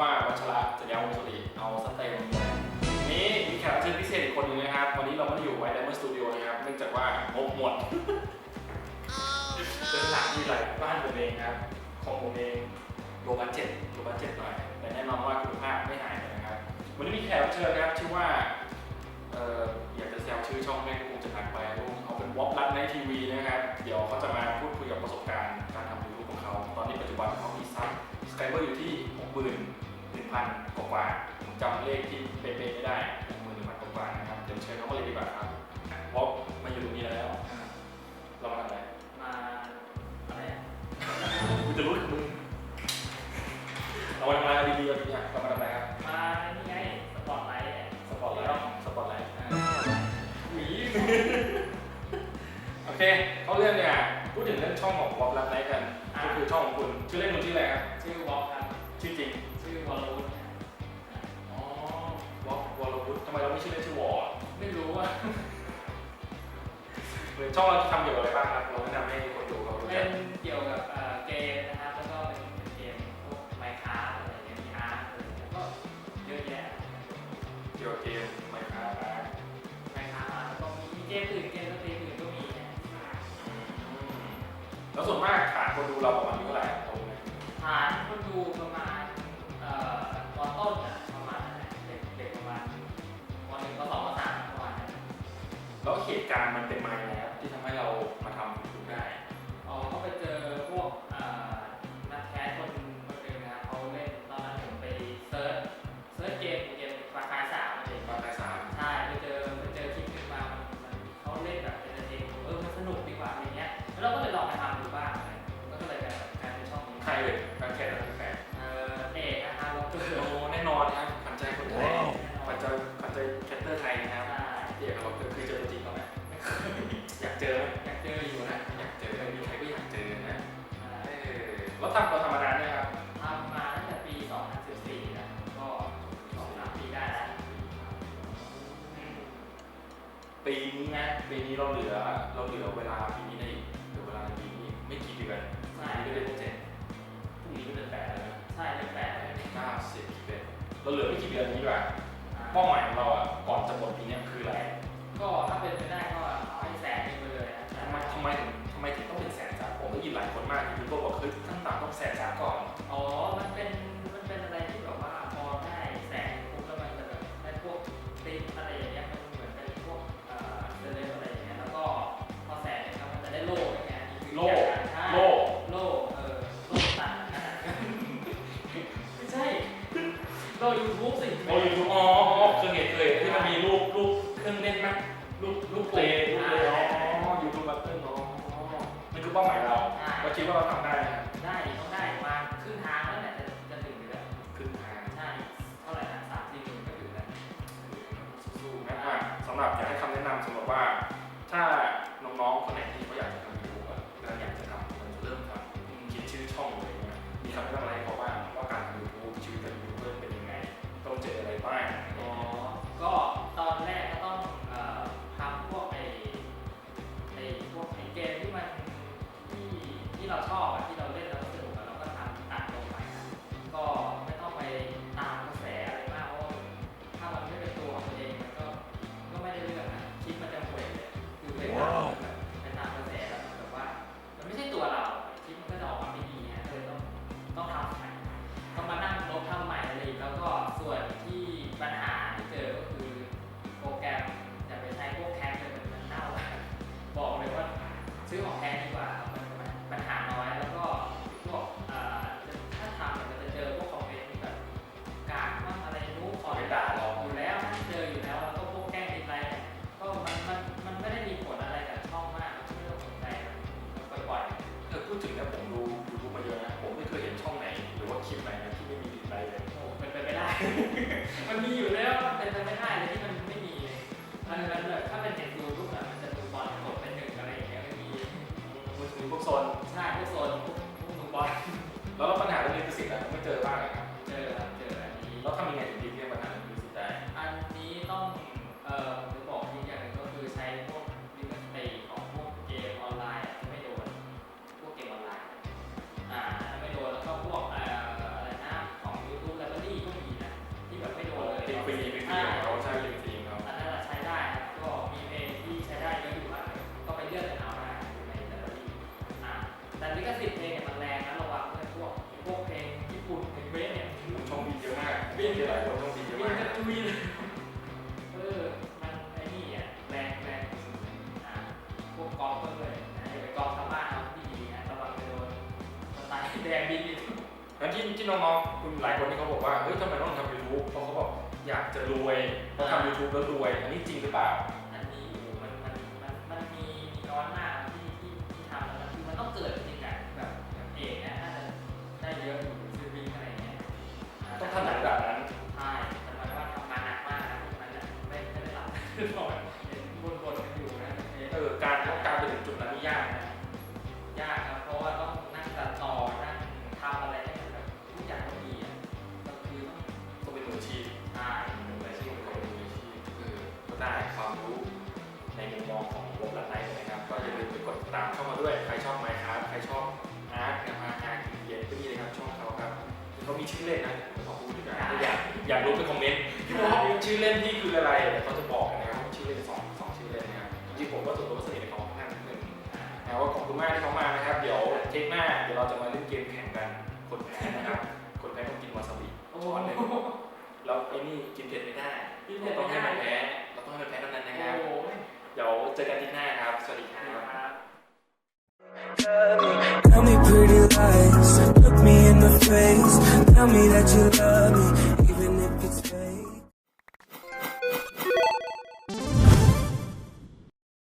ว่าชื่อเป็นชื่อว่าวัชระจันยาวงศ์สุริเอาสเต็มเลยวันนี้มีแขกรับเชิญพิเศษอีกคนหนึงนะครับ วันนี้เราไม่ได้อยู่ไวท์ไดมอนด์สตูดิโอนะครับ เนื่องจากว่างบหมดเป็นสถานที่ไรบ้านผมเองครับ ของผมเองโลบัตเจ็ตโลบัตเจ็ตหน่อย แต่แน่นอนว่าคุณภาพไม่หายเลยนะครับ วันนี้มีแขกรับเชิญนะครับชื่อว่าเอ่ออยากจะแซวชื่อช่องแม่งคงจะหนักไปเขาเป็นวอล์กรันในทีวีนะครับ เดี๋ยวเขาจะมาพูดคุยกับประสบการณ์การทำยูทูบของเขา ตอนนี้ปัจจุบันเขามีซับสไครเบอร์อยู่ที่ 61,000กว่าๆผมจำเลขที่เป๊ะๆไม่ได้61,000กว่าๆนะครับเดี๋ยวเชิญเขามาเลยดีกว่าครับวอล์กมาอยู่ตรงนี้แล้ว เรามาทำอะไรมาอะไรอะกูจะรู้กับมึงเรามาทำอะไรกันดีๆกันเนี่ยเรามาทำอะไรครับมานี่ไงสปอร์ตไลท์อะสปอร์ตไลท์สปอร์ตไลท์หวีโอเคเขาเรื่องเนี่ยพูดถึงเรื่องช่องของวอล์กรันไนท์กันก็คือช่องของคุณชื่อเล่นคุณชื่ออะไรครับชื่อวอลครับชื่อจริง ชื่อวอลวุฒิอ๋อวอล์กวอลวุฒิทำไมเราไม่ชื่อเล่นชื่อวอลไม่รู้ว่าหรือช่องเราทำเกี่ยวกับอะไรบ้างครับเราแนะนำให้คนดูเขารู้เป็จักนเกี่ยวกับเอ่อเกมนะครับ แล้วก็เป็นเกมพวกไมค์คราฟอะไรอย่างเงี้ยมีอาร์ตอะไรอย่างเงี้ยก็เยอะแยะเกี่ยวกับเกมไมค์ครับไมค์คราฟแล้วก็มีเกมอื่นเกมสตรีมอื่นก็มีนะแล้วส่วนมากฐานคนดูเราประมาณเท่าไหร่ครับ การณ์มันเป็นมาอย่างไรครับที่ทำให้เรามาทำยูทูบได้ อ๋อก็ไปเจอพวกเอ่อนักแคสคนคนหนึ่งนะครับเขาเล่นตอนนั้นผมไปเซิร์ชเซิร์ชเกมเกมฟาคายสามอะไรอย่างตอเงี้ยนที่สาม ใช่ไปเจอไปเจอคลิปหนึงมามันมันเขาเล่นแบบเอนเตอร์เทนเออมันสนุกดีกว่าอะไรเงี้ย แล้วเราก็เลยลองไปทำดูบ้างอะไรมันก็เลยกลายเป็นกลายเป็นช่องนี้ใครเลยการแข่งขันแข่งเอ่อเอกนะคะล็อกเกอร์โอ้แน่นอนครับขวัญใจคนไทยขวัญใจขวัญใจแคสเตอร์ไทยนะครับใช่ เดี๋ยวเราเคยเจอตัวจริงเขาไหม อยากเจอไหมอยากเจออยู่นะอยากเจอมีใครก็อยากเจอนะใช่เออแล้วทำเราทำมานานเนี่ยครับทำมาตั้งแต่ปี 2014นะก็สองสามปีได้แล้วอืมปีนี้นะปีนี้เราเหลือเราเหลือเวลาปีนี้ในเหลือเวลาในปีนี้ไม่กี่เดือนใช่ปีนี้ก็เดือนเจ็ดพรุ่งนี้ก็เดือนแปดแล้วนะใช่เป็นแปดเลยเก้าสิบสิบเอ็ดเราเหลือไม่กี่เดือนนี้ดีกว่าเป้าหมายของเราอะก่อนจะหมดปีเนี้ยคืออะไรก็ถ้าเป็นำไมทำไมถึงทำไมถึงต้องเป็นแสนสามผมได้ยินหลายคนมากที่เขาบอกเฮ้ยขั้นต่ำต้องแสนสามก่อน อ๋อ มันเป็น มันเป็นอะไรที่แบบว่าพอได้แสนปุ๊บแล้วมันจะแบบได้พวกติ๊กอะไรอย่างเงี้ย มันเหมือนเป็นพวกเอ่อเซเลบอะไรอย่างเงี้ย แล้วก็พอแสนนึงครับมันจะได้โล่ด้วยไงนี่คือโล่ ใช่โล่โล่เออโล่ตันนะไม่ใช่ โล่ยูทูบสิโอ้ยอ๋อเคยเห็นเคยเห็นที่มันมีรูปรูปเครื่องเล่นไหมรูปรูปเพล คิดว่าเราทำได้นะได้ดิต้องได้มาครึ่งทางแล้วเนี่ยจะจะถึงอยู่แล้วขึ้นทางใช่เท่าไหร่นะสามสี่หนึ่งก็ถึงแล้วสู้ๆนะอะสำหรับอยากให้คำแนะนำสำหรับว่า ถ้าน้องๆคนไหนที่เขาอยากจะทำยูทูบอะแล้วอยากจะทำมันจะเริ่มทำคิดชื่อช่องอะไรเงี้ยมีคำแนะนำอะไรให้เขาบ้างว่าการทำยูทูบชีวิตการยูทูบเบอร์เป็นยังไง ต้องเจออะไรบ้าง ซื้อของแพงดีกว่าครับมันมันปัญหาน้อยแล้วก็พวกเอ่อถ้าทำเนี่ยมันจะเจอพวกคอมเมนต์แบบกากบ้างอะไรนู้นขอไปด่าเรา อยู่แล้วเจออยู่แล้วแล้วก็พวกแกล้งติดไรเนี่ยก็มันมันมันไม่ได้มีผลอะไรกับช่องมากไม่ต้องสนใจมันปล่อยๆเออพูดถึงนะผมดูยูทูบมาเยอะนะ ผมไม่เคยเห็นช่องไหน หรือว่าคลิปไหนนะที่ไม่มีดีไลค์เลย โอ้เป็นไปไม่ได้ มันมีอยู่แล้วมันเป็นไปไม่ได้เลยที่มันไม่มีเลยมันมันแบบ แล้วที่อกี้น้องๆคุณหลายคนที่เขาบอกว่าเฮ้ยทำไมต้องทำยูทูบเพราะเขาบอกอยากจะรวยเพราะทำยูทูบแล้วรวย อันนี้จริงหรือเปล่า เขามีชื่อเล่นนะผมขอพูดดีกว่าถ้าอยากอยากรู้ไปคอมเมนต์พี่บอกว่าชื่อเล่นพี่คืออะไรเดี๋ยวเขาจะบอกนะครับว่าชื่อเล่นสองสองชื่อเล่นนะครับจริงๆผมก็ส่วนตัวก็สนิทกับเขาค่อนข้างนิดนึงนะว่าขอบคุณมากที่เขามานะครับ เดี๋ยวเทคหน้าเดี๋ยวเราจะมาเล่นเกมแข่งกันคนแพ้นะครับ คนแพ้ต้องกินวาซาบิโอ้ช้อนหนึ่งแล้วไอ้นี่กินเผ็ดไม่ได้พี่เพเราชรต้องไม่ให้ได้มันแพ้เราต้องให้มันแพ้เท่านั้นนะครับโอ้ยเดี๋ยวเจอกันที่หน้าครับ สวัสดีครับ face. Tell me that you love me,